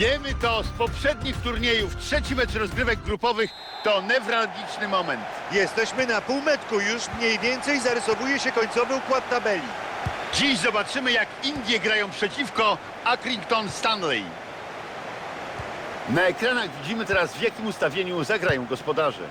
Wiemy to z poprzednich turniejów. Trzeci mecz rozgrywek grupowych to newralgiczny moment. Jesteśmy na półmetku, już mniej więcej zarysowuje się końcowy układ tabeli. Dziś zobaczymy, jak Indie grają przeciwko Accrington Stanley. Na ekranach widzimy teraz, w jakim ustawieniu zagrają gospodarze.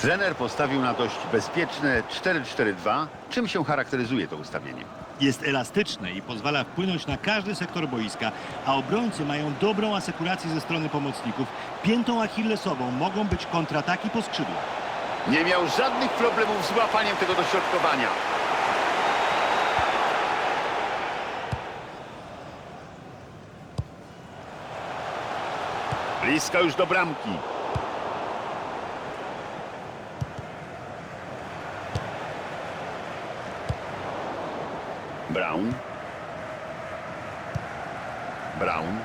Trener postawił na dość bezpieczne 4-4-2. Czym się charakteryzuje to ustawienie? Jest elastyczne i pozwala wpłynąć na każdy sektor boiska, a obrońcy mają dobrą asekurację ze strony pomocników. Piętą achillesową mogą być kontrataki po skrzydłach. Nie miał żadnych problemów z łapaniem tego dośrodkowania. Blisko już do bramki. Brown. Brown.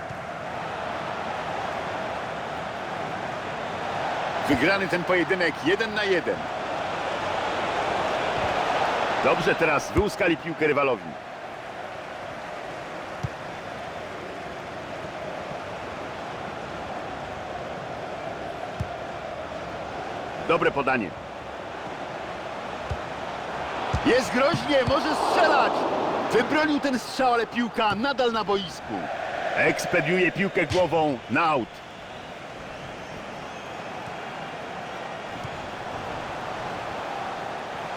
Wygrany ten pojedynek jeden na jeden. Dobrze, teraz wyłuskali piłkę rywalowi. Dobre podanie. Jest groźnie, może strzelać. Wybronił ten strzał, ale piłka nadal na boisku. Ekspediuje piłkę głową na aut.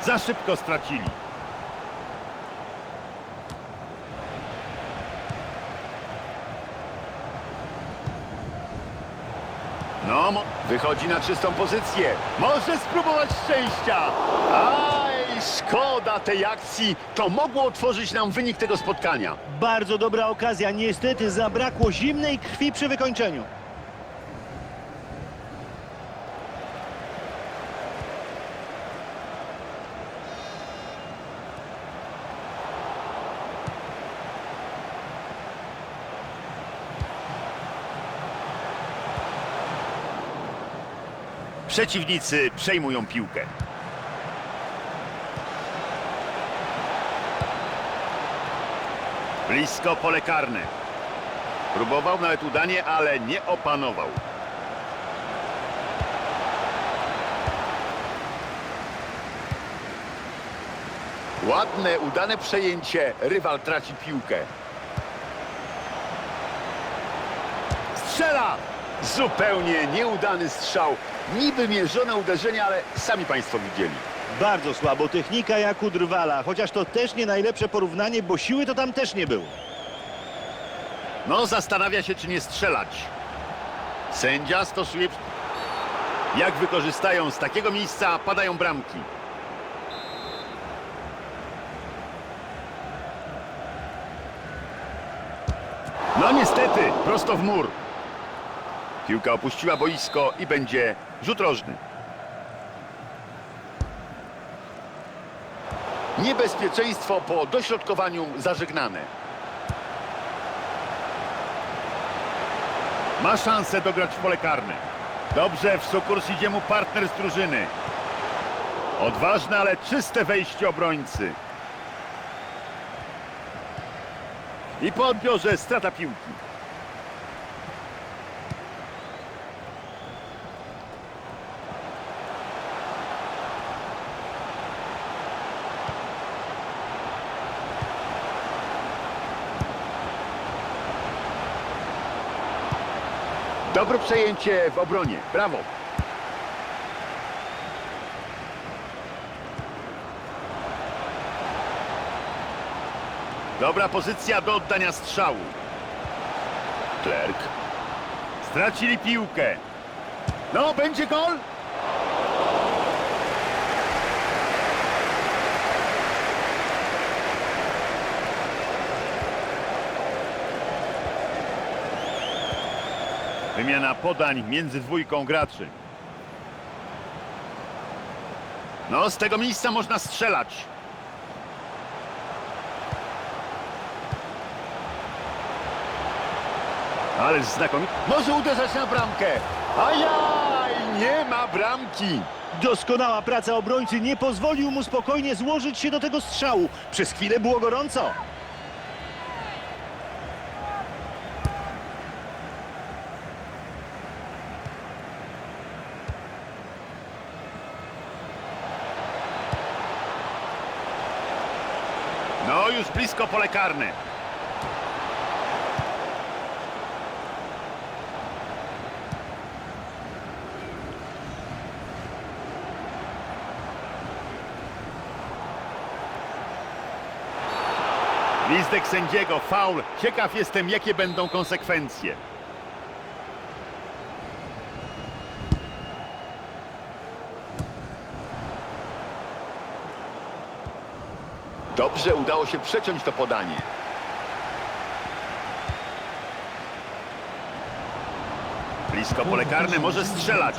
Za szybko stracili. No, wychodzi na czystą pozycję. Może spróbować szczęścia. Aj, szkoda tej akcji. To mogło otworzyć nam wynik tego spotkania. Bardzo dobra okazja, niestety zabrakło zimnej krwi przy wykończeniu. Przeciwnicy przejmują piłkę. Blisko pole karne. Próbował nawet udanie, ale nie opanował. Ładne, udane przejęcie. Rywal traci piłkę. Strzela! Zupełnie nieudany strzał. Niby mierzone uderzenie, ale sami Państwo widzieli. Bardzo słabo, technika jak u Drwala, chociaż to też nie najlepsze porównanie, bo siły to tam też nie było. No, zastanawia się, czy nie strzelać. Sędzia stosuje... Jak wykorzystają z takiego miejsca, padają bramki. No niestety, prosto w mur. Piłka opuściła boisko i będzie rzut rożny. Niebezpieczeństwo po dośrodkowaniu zażegnane. Ma szansę dograć w pole karne. Dobrze, w sukurs idzie mu partner z drużyny. Odważne, ale czyste wejście obrońcy. I po odbiorze strata piłki. Dobre przejęcie w obronie. Brawo. Dobra pozycja do oddania strzału. Klerk. Stracili piłkę. No, będzie gol? Wymiana podań między dwójką graczy. No, z tego miejsca można strzelać. Ależ znakomicie. Może uderzać na bramkę. Ajaj, nie ma bramki. Doskonała praca obrońcy nie pozwolił mu spokojnie złożyć się do tego strzału. Przez chwilę było gorąco. już blisko pole karne. Sędziego, faul. Ciekaw jestem, jakie będą konsekwencje. Dobrze udało się przeciąć to podanie. Blisko pole karne może strzelać.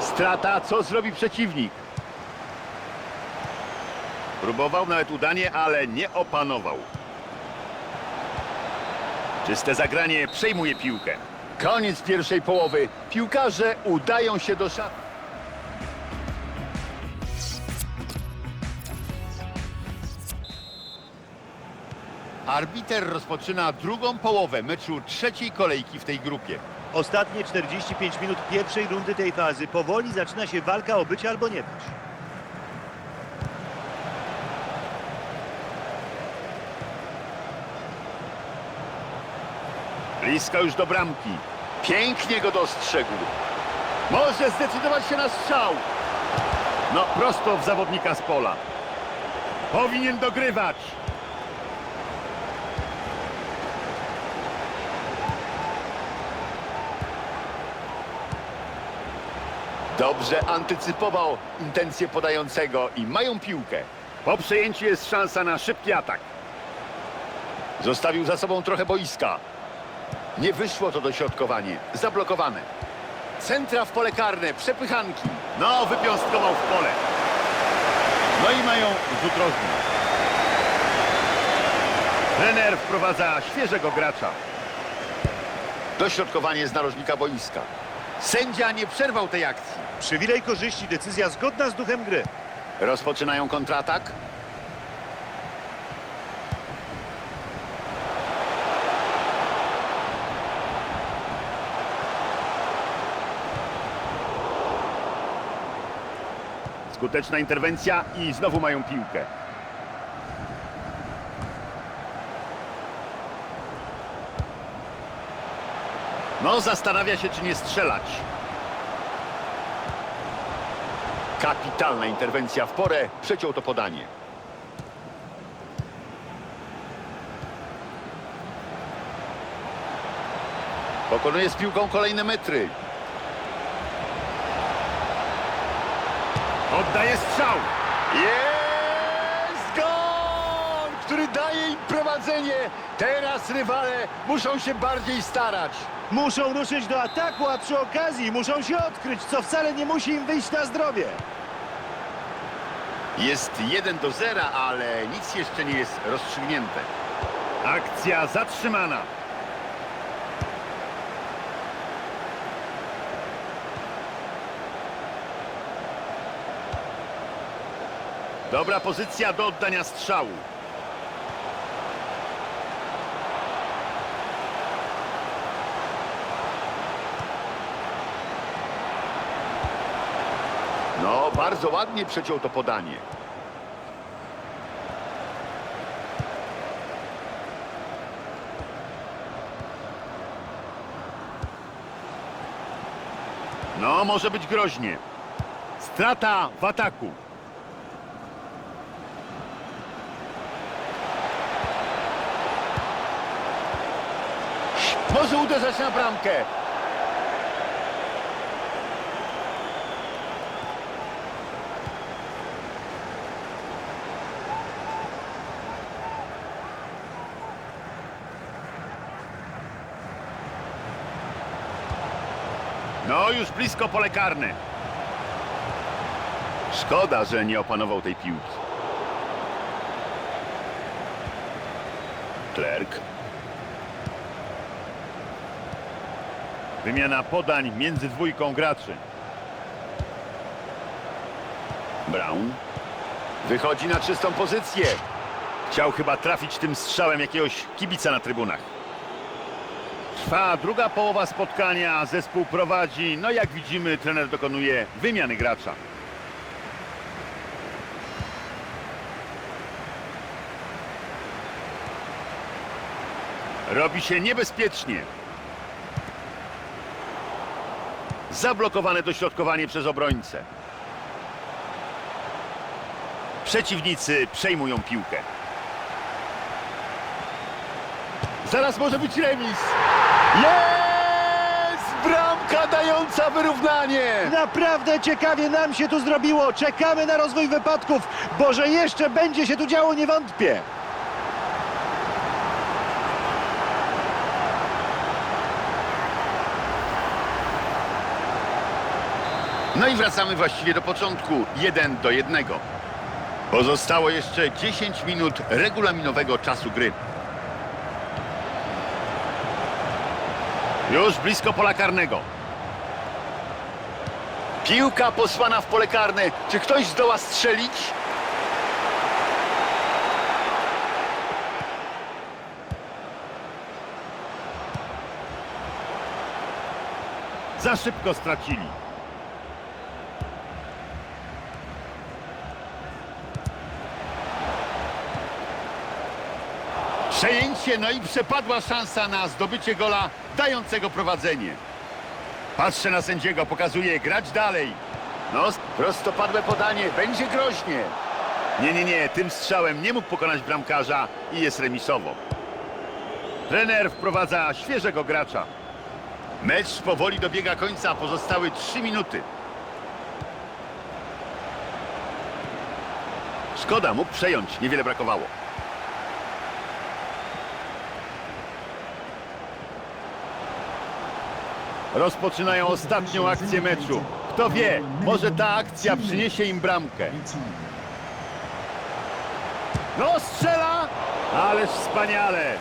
Strata, co zrobi przeciwnik? Próbował nawet udanie, ale nie opanował. Czyste zagranie przejmuje piłkę. Koniec pierwszej połowy. Piłkarze udają się do szat. Arbiter rozpoczyna drugą połowę meczu trzeciej kolejki w tej grupie. Ostatnie 45 minut pierwszej rundy tej fazy. Powoli zaczyna się walka o być albo nie być. Blisko już do bramki. Pięknie go dostrzegł. Może zdecydować się na strzał. No, prosto w zawodnika z pola. Powinien dogrywać. Dobrze antycypował intencje podającego i mają piłkę. Po przejęciu jest szansa na szybki atak. Zostawił za sobą trochę boiska. Nie wyszło to dośrodkowanie. Zablokowane. Centra w pole karne, przepychanki. No, wypiąstkował w pole. No i mają rzut rożny. Trener wprowadza świeżego gracza. Dośrodkowanie z narożnika boiska. Sędzia nie przerwał tej akcji. Przywilej korzyści, decyzja zgodna z duchem gry. Rozpoczynają kontratak. Skuteczna interwencja i znowu mają piłkę. No, zastanawia się, czy nie strzelać. Kapitalna interwencja w porę, przeciął to podanie. Pokonuje z piłką kolejne metry. Oddaje strzał. Jest gol, który daje im prowadzenie. Teraz rywale muszą się bardziej starać. Muszą ruszyć do ataku, a przy okazji muszą się odkryć, co wcale nie musi im wyjść na zdrowie. Jest 1 do 0, ale nic jeszcze nie jest rozstrzygnięte. Akcja zatrzymana. Dobra pozycja do oddania strzału. No, bardzo ładnie przeciął to podanie. No, może być groźnie. Strata w ataku. Może uderzać na bramkę. No, już blisko pole karne. Szkoda, że nie opanował tej piłki. Klerk. Wymiana podań między dwójką graczy. Brown. Wychodzi na czystą pozycję. Chciał chyba trafić tym strzałem jakiegoś kibica na trybunach. Trwa druga połowa spotkania, zespół prowadzi. No jak widzimy, trener dokonuje wymiany gracza. Robi się niebezpiecznie. Zablokowane dośrodkowanie przez obrońcę. Przeciwnicy przejmują piłkę. Zaraz może być remis. Jest! Bramka dająca wyrównanie! Naprawdę ciekawie nam się tu zrobiło. Czekamy na rozwój wypadków, bo że jeszcze będzie się tu działo, nie wątpię. No i wracamy właściwie do początku. 1 do 1. Pozostało jeszcze 10 minut regulaminowego czasu gry. Już blisko pola karnego. Piłka posłana w pole karne. Czy ktoś zdoła strzelić? Za szybko stracili. Przejęcie, no i przepadła szansa na zdobycie gola dającego prowadzenie. Patrzę na sędziego, pokazuje grać dalej. No, prostopadłe podanie, będzie groźnie. Nie, nie, nie, tym strzałem nie mógł pokonać bramkarza i jest remisowo. Trener wprowadza świeżego gracza. Mecz powoli dobiega końca, pozostały 3 minuty. Szkoda, mógł przejąć, niewiele brakowało. Rozpoczynają ostatnią akcję meczu. Kto wie, może ta akcja przyniesie im bramkę. 18. No strzela! Ależ wspaniale!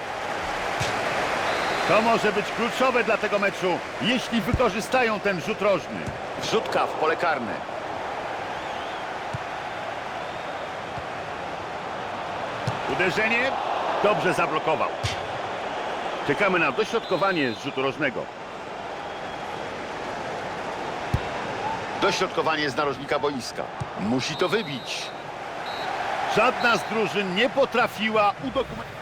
To może być kluczowe dla tego meczu, jeśli wykorzystają ten rzut rożny. Wrzutka w pole karne. Uderzenie dobrze zablokował. Czekamy na dośrodkowanie z rzutu rożnego. Dośrodkowanie z narożnika boiska. Musi to wybić. Żadna z drużyn nie potrafiła udokumentować.